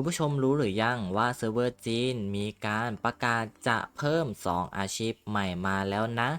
คุณผู้ชมรู้หรือยังว่าเซิร์ฟเวอร์จีนมีการประกาศจะเพิ่ม 2 อาชีพใหม่มาแล้วนะ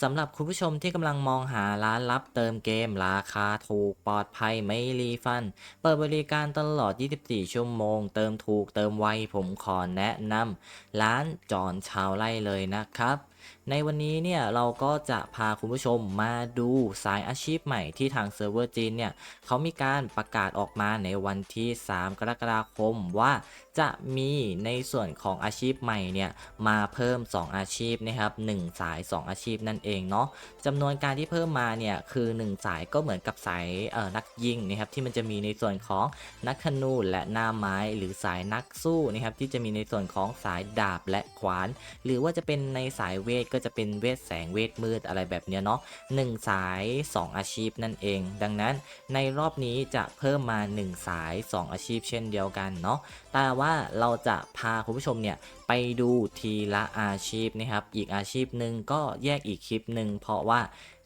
สำหรับคุณผู้ชมที่กำลังมองหาร้านรับเติมเกมราคาถูกปลอดภัยไม่รีฟัน เปิดบริการตลอด 24 ชั่วโมง เติมถูกเติมไวผมขอแนะนำร้านจอนชาวไร่เลยนะครับ ในวันนี้เนี่ยเราก็จะพาคุณผู้ชมมาดูสายอาชีพใหม่ที่ทางเซิร์ฟเวอร์จีนเนี่ยเขามีการประกาศออกมาในวันที่ 3 กรกฎาคมว่า จะมีในส่วนของอาชีพใหม่เนี่ยมาเพิ่ม 2 อาชีพนะครับ1สาย 2 อาชีพนั่นเองเนาะจำนวนการที่เพิ่มมาเนี่ยคือ 1 สายก็เหมือนกับสายเอ่อนักยิงนะครับที่มันจะมีในส่วนของนักธนูและหน้าไม้หรือสายนักสู้นะครับที่จะมีในส่วนของสายดาบและขวาน หรือว่าจะเป็นในสายเวทก็จะเป็นเวทแสงเวทมืดอะไรแบบเนี้ยเนาะหนึ่งสาย 2 อาชีพนั่นเอง ดังนั้นในรอบนี้จะเพิ่มมา 1 สาย 2 อาชีพเช่นเดียวกันเนาะแต่ว่าาเราจะพาคุณผู้ชมเนี่ยไปดูทีละอาชีพนะครับ อีกอาชีพหนึ่งก็แยกอีกคลิปหนึ่งเพราะว่า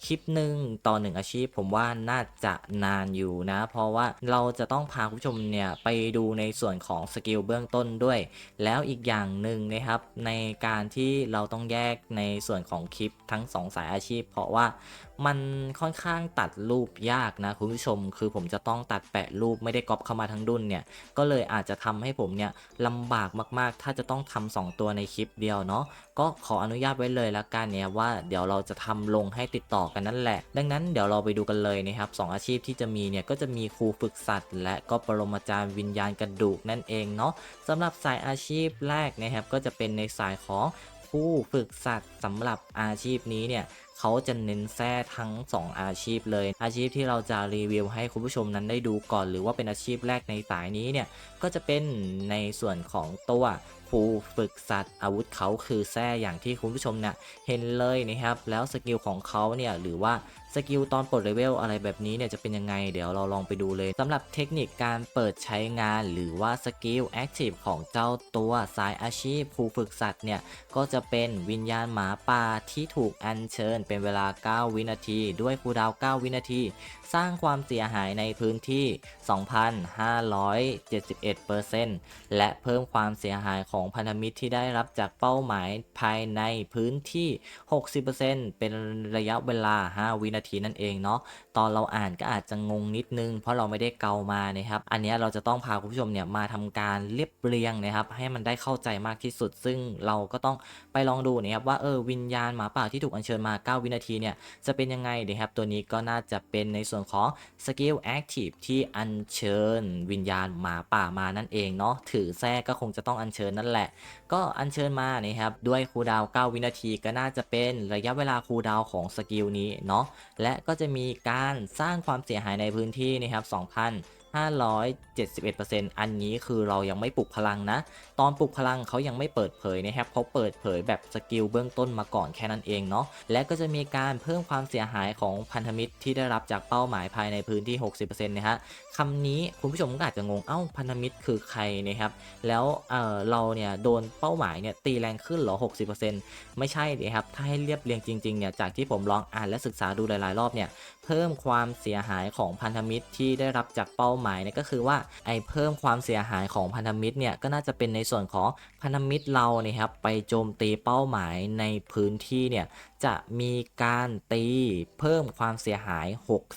คลิปหนึ่งต่อหนึ่งอาชีพผมว่าน่าจะนานอยู่นะ เพราะว่าเราจะต้องพาคุณผู้ชมเนี่ยไปดูในส่วนของสกิลเบื้องต้นด้วย แล้วอีกอย่างหนึ่งนะครับ ในการที่เราต้องแยกในส่วนของคลิปทั้ง 2 สายอาชีพ เพราะว่ามันค่อนข้างตัดรูปยากนะคุณผู้ชม คือผมจะต้องตัดแปะรูปไม่ได้ก๊อปเข้ามาทั้งดุนเนี่ย ก็เลยอาจจะทำให้ผมเนี่ยลำบากมากๆ ถ้าจะต้องทำสองตัวในคลิปเดียวเนาะ ก็ขออนุญาตไว้เลยละกันเนี่ยว่าเดี๋ยวเราจะทำลงให้ติดต่อกันนั่นแหละ ดังนั้นเดี๋ยวเราไปดูกันเลยนะครับสองอาชีพที่จะมีเนี่ยก็จะมีครูฝึกสัตว์ และก็ปรมาจารย์วิญญาณกระดูกนั่นเองเนาะสำหรับสายอาชีพแรกนะครับก็จะเป็นในสายของผู้ฝึกสัตว์สำหรับอาชีพนี้เนี่ยเขาจะเน้นแท้ทั้ง 2 อาชีพเลย อาชีพที่เราจะรีวิวให้คุณผู้ชมนั้นได้ดูก่อน หรือว่าเป็นอาชีพแรกในสายนี้เนี่ยก็จะเป็นในส่วนของตัวผู้ฝึกสัตว์อาวุธเขาคือแท้อย่างที่คุณผู้ชมเนี่ยเห็นเลยนะครับแล้วสกิลของเขาเนี่ยหรือว่าสกิลตอนปลดเลเวลอะไรแบบนี้เนี่ยจะเป็นยังไงเดี๋ยวเราลองไปดูเลยสำหรับเทคนิคการเปิดใช้งานหรือว่าสกิลแอคทีฟของเจ้าตัวสายอาชีพครูฝึกสัตว์เนี่ยก็จะเป็นวิญญาณหมาป่าที่ถูกอัญเชิญเป็นเวลา 9 วินาที ด้วยคูลดาวน์9วินาที สร้างความเสียหายในพื้นที่ 2,571%และเพิ่มความเสียหายของพันธมิตรที่ได้รับจากเป้าหมายภายในพื้นที่ 60%เป็นระยะเวลา 5 วินาทีนั่นเองเนาะตอนเราอ่านก็อาจจะงงนิดนึง เพราะเราไม่ได้เกามานะครับ อันนี้เราจะต้องพาคุณผู้ชมเนี่ยมาทำการเรียบเรียงนะครับ ให้มันได้เข้าใจมากที่สุด ซึ่งเราก็ต้องไปลองดูนะครับว่าเออวิญญาณหมาป่าที่ถูกอัญเชิญมา9 วินาทีเนี่ย จะเป็นยังไงนะครับ ตัวนี้ก็น่าจะเป็นในส่วนของสกิลแอคทีฟที่อัญเชิญวิญญาณหมาป่ามานั่นเองเนาะถือแท้ก็คงจะต้องอัญเชิญนั่นแหละ ก็อัญเชิญมานะครับ ด้วยคูดาว 9 วินาทีก็น่าจะเป็นระยะเวลาคูดาวของสกิลนี้เนาะและก็จะมีการสร้างความเสียหายในพื้นที่นะครับ 571%อันนี้คือเรายังไม่ปลุกพลังนะ ตอนปลุกพลังเขายังไม่เปิดเผยนะครับเขาเปิดเผยแบบสกิลเบื้องต้นมาก่อนแค่นั้นเองเนาะ และก็จะมีการเพิ่มความเสียหายของพันธมิตรที่ได้รับจากเป้าหมายภายในพื้นที่ 60%นะฮะคำนี้คุณผู้ชมก็อาจจะงง เอ้าพันธมิตรคือใครนะครับ แล้วเออเราเนี่ยโดนเป้าหมายเนี่ยตีแรงขึ้นเหรอ 60%ไม่ใช่เลยครับ ถ้าให้เรียบเรียงจริงๆเนี่ย จากที่ผมลองอ่านและศึกษาดูหลายๆ รอบเนี่ย เพิ่มความเสียหายของพันธมิตรที่ได้รับจากเป้าหมายหมายเนี่ยก็คือว่าไอ้เพิ่มความเสียหายของพันธมิตรเนี่ยก็น่าจะเป็นในส่วนของพันธมิตรเราเนี่ยครับไปโจมตีเป้าหมายในพื้นที่เนี่ย จะมีการตีเพิ่มความเสียหาย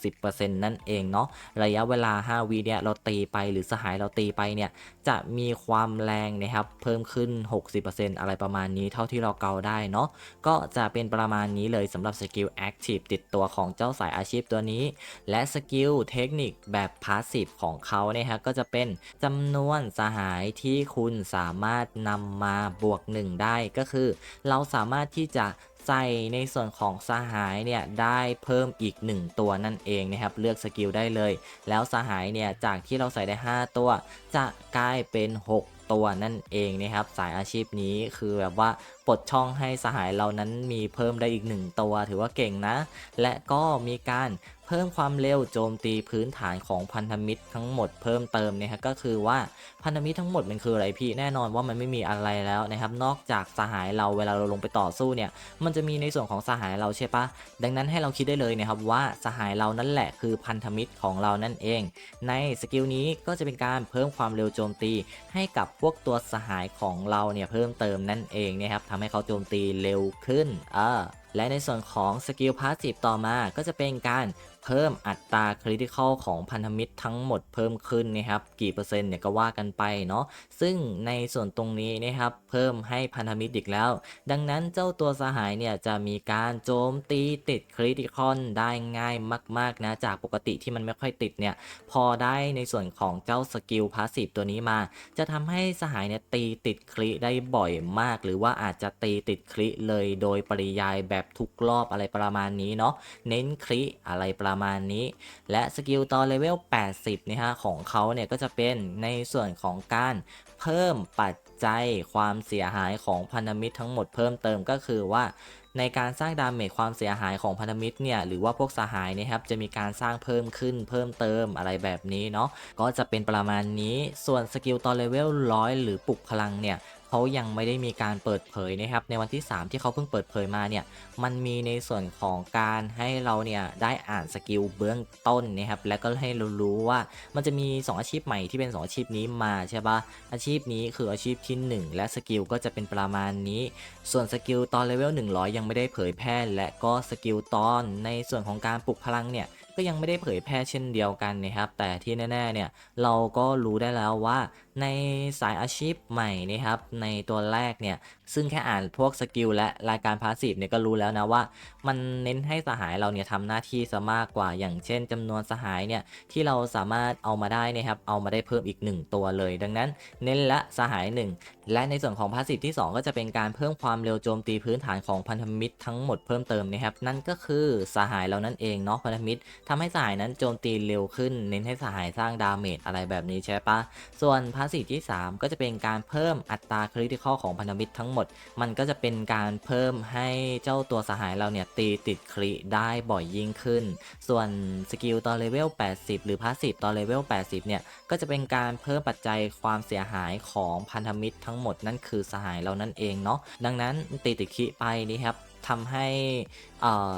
60%นั่นเองเนาะระยะเวลา 5วีเนี่ยเราตีไปหรือสหายเราตีไปเนี่ยจะมีความแรงนะครับเพิ่มขึ้น 60%อะไรประมาณนี้เท่าที่เราเกาได้เนาะก็จะเป็นประมาณนี้เลยสำหรับสกิลแอคทีฟติดตัวของเจ้าสายอาชีพตัวนี้ และสกิลเทคนิคแบบพาสซีฟของเขาเนี่ยฮะก็จะเป็นจำนวนสหายที่คุณสามารถนำมาบวก 1 ได้ก็คือ เราสามารถที่จะ ใส่ในส่วนของสหายเนี่ยได้เพิ่มอีก 1 ตัวนั่นเองนะครับเลือกสกิลได้เลย แล้วสหายเนี่ยจากที่เราใส่ได้ 5 ตัว จะกลายเป็น 6 ตัวนั่นเองนะครับ สายอาชีพนี้คือแบบว่าปลดช่องให้สหายเรานั้นมีเพิ่มได้อีกหนึ่งตัวถือว่าเก่งนะ และก็มีการเพิ่มความเร็วโจมตีพื้นฐานของพันธมิตรทั้งหมดเพิ่มเติมนะครับก็คือว่าพันธมิตรทั้งหมดมันคืออะไรพี่แน่นอนว่ามันไม่มีอะไรแล้วนะครับ นอกจากสหายเราเวลาเราลงไปต่อสู้เนี่ย มันจะมีในส่วนของสหายเราใช่ปะดังนั้นให้เราคิดได้เลยนะครับว่าสหายเรานั่นแหละคือพันธมิตรของเรานั่นเอง ในสกิลนี้ก็จะเป็นการเพิ่มความเร็วโจมตีให้กับพวกตัวสหายของเราเนี่ยเพิ่มเติมนั่นเองนะครับทำให้เขาโจมตีเร็วขึ้นเออและในส่วนของสกิลพาสซีฟต่อมาก็จะเป็นการ เพิ่มอัตราคริติคอลของพันธมิตรทั้งหมดเพิ่มขึ้นนะครับกี่เปอร์เซ็นต์เนี่ยก็ว่ากันไปเนาะซึ่งในส่วนตรงนี้นะครับเพิ่มให้พันธมิตรอีกแล้ว ดังนั้นเจ้าตัวสหายเนี่ยจะมีการโจมตีติดคริติคอลได้ง่ายมากๆนะจากปกติที่มันไม่ค่อยติดเนี่ยพอได้ในส่วนของเจ้าสกิลพาสซีฟตัวนี้มา จะทำให้สหายเนี่ยตีติดคริได้บ่อยมาก หรือว่าอาจจะตีติดคริเลยโดยปริยายแบบทุกรอบอะไรประมาณนี้เนาะเน้นคริอะไรประมาณนี้ และสกิลตอนเลเวล 80นะฮะของเขาเนี่ยก็จะเป็นในส่วนของการเพิ่มปัจจัยความเสียหายของพันธมิตรทั้งหมดเพิ่มเติมก็คือว่าในการสร้างดาเมจความเสียหายของพันธมิตรเนี่ยหรือว่าพวกสหายนะครับจะมีการสร้างเพิ่มขึ้นเพิ่มเติมอะไรแบบนี้เนาะก็จะเป็นประมาณนี้ส่วนสกิลตอนเลเวลร้อยหรือปลุกพลังเนี่ย เขายังไม่ได้มีการเปิดเผยนะครับ ในวันที่ 3 ที่เขาเพิ่งเปิดเผยมาเนี่ย มันมีในส่วนของการให้เราเนี่ยได้อ่านสกิลเบื้องต้นนะครับ และก็ให้เรารู้ว่ามันจะมี 2 อาชีพใหม่ที่เป็น 2 อาชีพนี้มาใช่ปะอาชีพนี้คืออาชีพที่ 1 และสกิลก็จะเป็นประมาณนี้ ส่วนสกิลตอนเลเวล100 ยังไม่ได้เผยแพร่ และก็สกิลตอนในส่วนของการปลุกพลังเนี่ยก็ยังไม่ได้เผยแพร่เช่นเดียวกันนะครับ แต่ที่แน่ๆเนี่ยเราก็รู้ได้แล้วว่า ในสายอาชีพใหม่นะครับในตัวแรกเนี่ยซึ่งแค่อ่านพวกสกิลและรายการพาสซีฟเนี่ยก็รู้แล้วนะว่า มันเน้นให้สหายเราเนี่ยทำหน้าที่ซะมากกว่าอย่างเช่นจำนวนสหายเนี่ยที่เราสามารถเอามาได้นะครับเอามาได้เพิ่มอีก 1 ตัวเลย ดังนั้นเน้นละสหาย 1 และในส่วนของพาสซีฟที่ 2 ก็จะเป็นการเพิ่มความเร็วโจมตีพื้นฐานของพันธมิตรทั้งหมดเพิ่มเติมนะครับนั่นก็คือสหายเรานั่นเองเนาะพันธมิตรทำให้สหายนั้นโจมตีเร็วขึ้น เน้นให้สหายสร้างดาเมจอะไรแบบนี้ใช่ปะส่วนพาสซีฟที่ 3 ก็จะเป็นการเพิ่มอัตราคริติคอลของพันธมิตรทั้งหมด มันก็จะเป็นการเพิ่มให้เจ้าตัวสหายเราเนี่ยตีติดคริได้บ่อยยิ่งขึ้น ส่วนสกิลตอนเลเวล 80 หรือพาสซีฟตอนเลเวล 80 เนี่ย ก็จะเป็นการเพิ่มปัจจัยความเสียหายของพันธมิตรทั้งหมดนั่นคือสหายเรานั่นเองเนาะ ดังนั้นตีติดคริไปนี่ครับ ทำให้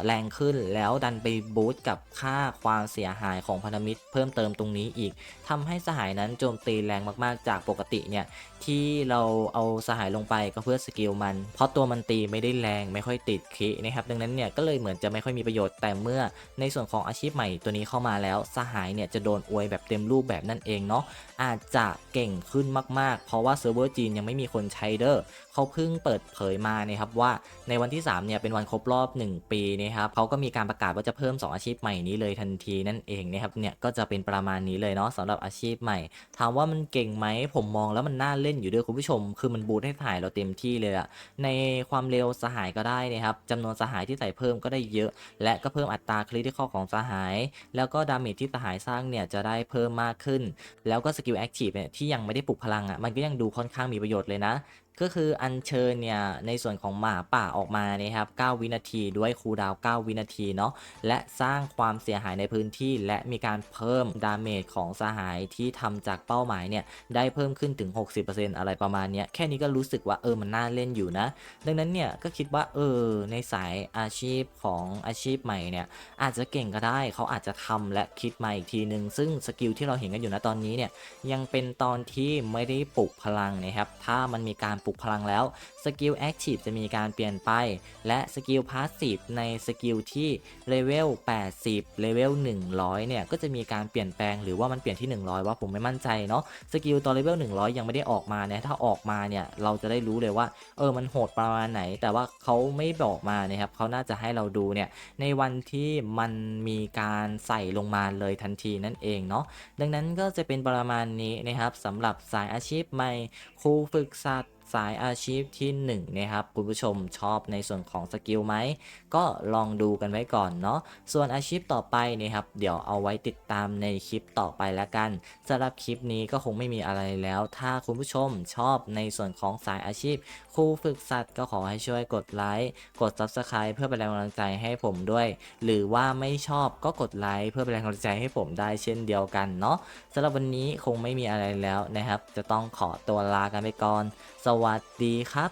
แรงขึ้นแล้วดันไปบูสต์กับค่าความเสียหายของพันธมิตรเพิ่มเติมตรงนี้อีกทำให้สหายนั้นโจมตีแรงมากๆ จากปกติเนี่ยที่เราเอาสหายลงไปก็เพื่อสกิลมัน เพราะตัวมันตีไม่ได้แรงไม่ค่อยติดคินะครับดังนั้นเนี่ยก็เลยเหมือนจะไม่ค่อยมีประโยชน์แต่เมื่อในส่วนของอาชีพใหม่ตัวนี้เข้ามาแล้วสหายเนี่ยจะโดนอวยแบบเต็มรูปแบบนั่นเองเนาะอาจจะเก่งขึ้นมากๆ เพราะว่าเซิร์ฟเวอร์จีนยังไม่มีคนใช้เด้อเขาเพิ่งเปิดเผยมานะครับว่าในวันที่3เนี่ยเป็นวันครบรอบ 1 ปีนะครับเขาก็มีการประกาศว่าจะเพิ่ม 2 อาชีพใหม่นี้เลยทันทีนั่นเองนะครับเนี่ยก็จะเป็นประมาณนี้เลยเนาะสำหรับอาชีพใหม่ ถามว่ามันเก่งไหมผมมองแล้วมันน่าเล่นอยู่ด้วยคุณผู้ชม คือมันบูทให้ถ่ายเราเต็มที่เลยอะในความเร็วสหายก็ได้นะครับจำนวนสหายที่ใส่เพิ่มก็ได้เยอะ และก็เพิ่มอัตราคริติคอลของสหาย แล้วก็ดาเมจที่สหายสร้างเนี่ยจะได้เพิ่มมากขึ้น แล้วก็สกิลแอคทีฟเนี่ยที่ยังไม่ได้ปลุกพลังอะมันก็ยังดูค่อนข้างมีประโยชน์เลยนะ ก็คืออัญเชิญเนี่ยในส่วนของหมาป่าออกมานะครับ 9 วินาทีด้วยคูดาว 9 วินาทีเนาะและสร้างความเสียหายในพื้นที่ และมีการเพิ่มดาเมจของสหายที่ทำจากเป้าหมายเนี่ยได้เพิ่มขึ้นถึง 60%อะไรประมาณเนี้ยแค่นี้ก็รู้สึกว่าเออมันน่าเล่นอยู่นะ ดังนั้นเนี่ยก็คิดว่าเออในสายอาชีพของอาชีพใหม่เนี่ยอาจจะเก่งก็ได้เขาอาจจะทำและคิดมาอีกทีนึง ซึ่งสกิลที่เราเห็นกันอยู่นะตอนนี้เนี่ยยังเป็นตอนที่ไม่ได้ปลุกพลังนะครับถ้ามันมีการปลุกพลังแล้วสกิลแอคทีฟจะมีการเปลี่ยนไป และสกิลพาสซีฟในสกิลที่เลเวล80เลเวล100 เนี่ย ก็จะมีการเปลี่ยนแปลงหรือว่ามันเปลี่ยนที่ 100 ว่าผมไม่มั่นใจเนาะสกิลตอนเลเวล100 ยังไม่ได้ออกมาเนี่ยถ้าออกมาเนี่ย เราจะได้รู้เลยว่า เออมันโหดประมาณไหน แต่ว่าเขาไม่บอกมานะครับเขาน่าจะให้เราดูเนี่ย ในวันที่มันมีการใส่ลงมาเลยทันทีนั่นเองเนาะดังนั้นก็จะเป็นประมาณนี้นะครับสำหรับสายอาชีพใหม่ครูฝึกสัตว์ สายอาชีพที่1นะครับคุณผู้ชมชอบในส่วนของสกิลไหมก็ลองดูกันไว้ก่อนเนาะส่วนอาชีพต่อไปนะครับเดี๋ยวเอาไว้ติดตามในคลิปต่อไปแล้วกันสำหรับคลิปนี้ก็คงไม่มีอะไรแล้ว ถ้าคุณผู้ชมชอบในส่วนของสายอาชีพครูฝึกสัตว์ก็ขอให้ช่วยกดไลค์กด Subscribe เพื่อเป็นแรงกำลังใจให้ผมด้วย หรือว่าไม่ชอบก็กดไลค์เพื่อเป็นแรงกำลังใจให้ผมได้เช่นเดียวกันเนาะสำหรับวันนี้คงไม่มีอะไรแล้วนะครับ จะต้องขอตัวลากันไปก่อนสวัสดีครับ